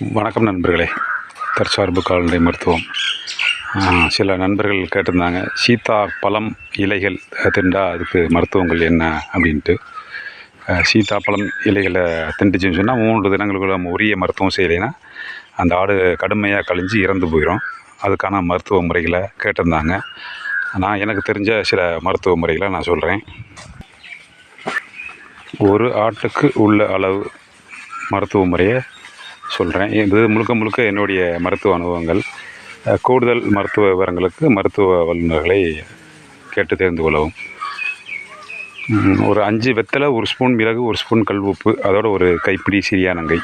வணக்கம் நண்பர்களே. தற்சார்பு கால்நடை மருத்துவம். சில நண்பர்கள் கேட்டிருந்தாங்க சீதா பழம் இலைகள் திண்டா அதுக்கு மருத்துவங்கள் என்ன? அப்படின்ட்டு. சீதா பழம் இலைகளை திண்டுச்சுன்னு சொன்னால் மூன்று தினங்களுக்குள்ள நம்ம உரிய மருத்துவம் செய்யலைன்னா அந்த ஆடு கடுமையாக கழிஞ்சு இறந்து போயிடும் அதுக்கான மருத்துவ முறைகளை கேட்டிருந்தாங்க. நான் எனக்கு தெரிஞ்ச சில மருத்துவ முறைகளை நான் சொல்கிறேன் ஒரு ஆட்டுக்கு உள்ள அளவு மருத்துவ முறையை சொல்கிறேன் இது முழுக்க முழுக்க என்னுடைய மருத்துவ அனுபவங்கள். கூடுதல் மருத்துவ விவரங்களுக்கு மருத்துவ வல்லுநர்களை கேட்டு தெரிந்து கொள்ளவும். ஒரு அஞ்சு வெத்தலை ஒரு ஸ்பூன் மிளகு ஒரு ஸ்பூன் கல் உப்பு அதோட ஒரு கைப்பிடி சிறியானங்கை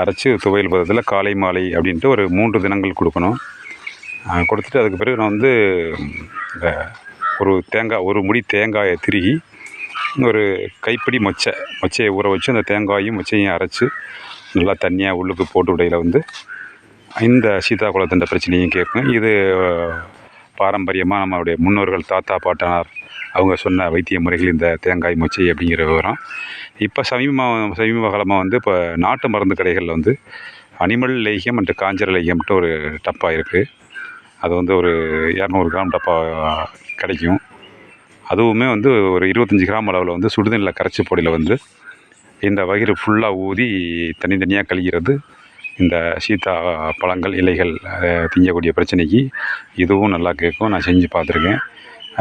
அரைச்சி துவையல் பதத்தில் காலை மாலை அப்படின்ட்டு ஒரு மூன்று தினங்கள் கொடுக்கணும். கொடுத்துட்டு அதுக்கு பிறகு நான் வந்து இந்த ஒரு தேங்காய் ஒரு முடி தேங்காயை திருகி ஒரு கைப்பிடி மொச்சை மொச்சையை ஊற வச்சு அந்த தேங்காயும் மொச்சையும் அரைச்சி நல்லா தண்ணியாக உள்ளுக்கு போட்டு விடையில் வந்து இந்த சீதாக்குளத்தின் பிரச்சனையும் கேட்கும். இது பாரம்பரியமாக நம்மளுடைய முன்னோர்கள் தாத்தா பாட்டனார் அவங்க சொன்ன வைத்திய முறைகள் இந்த தேங்காய் மொச்சை அப்படிங்கிற விவரம். இப்போ சமீபமாக சமீப காலமாக வந்து இப்போ நாட்டு மருந்து கடைகளில் வந்து அனிமல் லேகியம் அண்ட் காஞ்சர லேகியம்ட்டு ஒரு டப்பா இருக்குது அது வந்து ஒரு இரநூறு கிராம் டப்பா கிடைக்கும். அதுவுமே வந்து ஒரு இருபத்தஞ்சி கிராம் அளவில் வந்து சுடுதண்ணில் கரைச்சி பொடியில் வந்து இந்த வயிறு ஃபுல்லாக ஊதி தனித்தனியாக கழிகிறது. இந்த சீதா பழங்கள் இலைகள் திங்கக்கூடிய பிரச்சனைக்கு இதுவும் நல்லா கேட்கும். நான் செஞ்சு பார்த்துருக்கேன்.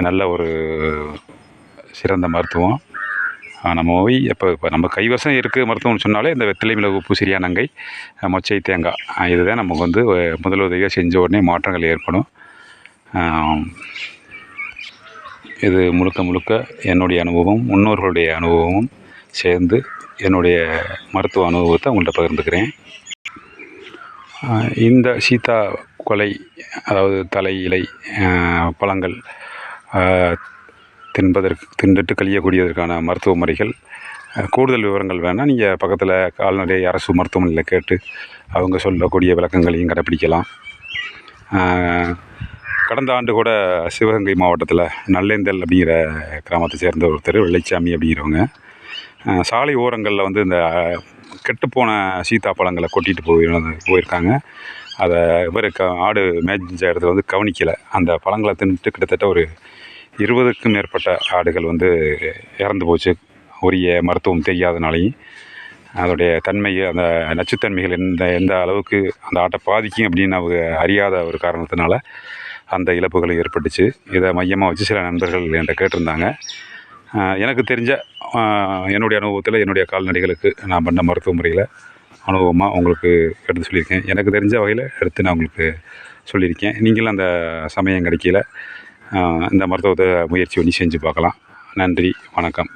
நல்ல ஒரு சிறந்த மருத்துவம். நம்ம போய் இப்போ இப்போ நம்ம கைவசம் இருக்குது மருத்துவம்னு சொன்னாலே இந்த வெத்தலை மிளகு உப்பு சிறியானங்கை மொச்சை தேங்காய் இதுதான் நமக்கு வந்து முதலுதவியாக செஞ்ச உடனே மாற்றங்கள் ஏற்படும். இது முழுக்க முழுக்க என்னுடைய அனுபவம் முன்னோர்களுடைய அனுபவமும் சேர்ந்து என்னுடைய மருத்துவ அனுபவத்தை உங்கள்கிட்ட பகிர்ந்துக்கிறேன். இந்த சீதா கொலை அதாவது தலை இலை பழங்கள் தின்பதற்கு தின்றுட்டு கழியக்கூடியதற்கான மருத்துவ முறைகள் கூடுதல் விவரங்கள் வேணால் நீங்கள் பக்கத்தில் கால்நடை அரசு மருத்துவமனையில் கேட்டு அவங்க சொல்லக்கூடிய விளக்கங்களையும் கடைப்பிடிக்கலாம். கடந்த ஆண்டு கூட சிவகங்கை மாவட்டத்தில் நல்லேந்தல் அப்படிங்கிற கிராமத்தை சேர்ந்த ஒருத்தர் வெள்ளைச்சாமி அப்படிங்கிறவங்க சாலை ஓரங்களில் வந்து இந்த கெட்டுப்போன சீத்தாப்பழங்களை கொட்டிட்டு போய் போயிருக்காங்க. அதை இவர் க ஆடு மேய்ஞ்ச இடத்துல வந்து கவனிக்கலை. அந்த பழங்களை தின்ட்டு கிட்டத்தட்ட ஒரு இருபதுக்கும் மேற்பட்ட ஆடுகள் வந்து இறந்து போச்சு. உரிய மருத்துவம் தெரியாதனாலையும். அதோடைய தன்மை அந்த நச்சுத்தன்மைகள் எந்த எந்த அளவுக்கு அந்த ஆட்டை பாதிக்கும் அப்படின்னு அவங்க அறியாத ஒரு காரணத்தினால அந்த இழப்புகள் ஏற்பட்டுச்சு. இதை மையமாக வச்சு சில நண்பர்கள் என்கிட்ட கேட்டிருந்தாங்க. எனக்கு தெரிஞ்ச என்னுடைய அனுபவத்தில் என்னுடைய கால்நடைகளுக்கு நான் பண்ண மருத்துவ முறையில் அனுபவமாக உங்களுக்கு எடுத்து சொல்லியிருக்கேன். எனக்கு தெரிஞ்ச வகையில் எடுத்து நான் உங்களுக்கு சொல்லியிருக்கேன். நீங்களும் அந்த சமயம் கிடைக்கல இந்த மருத்துவத்தை முயற்சி பண்ணி செஞ்சு பார்க்கலாம். நன்றி வணக்கம்.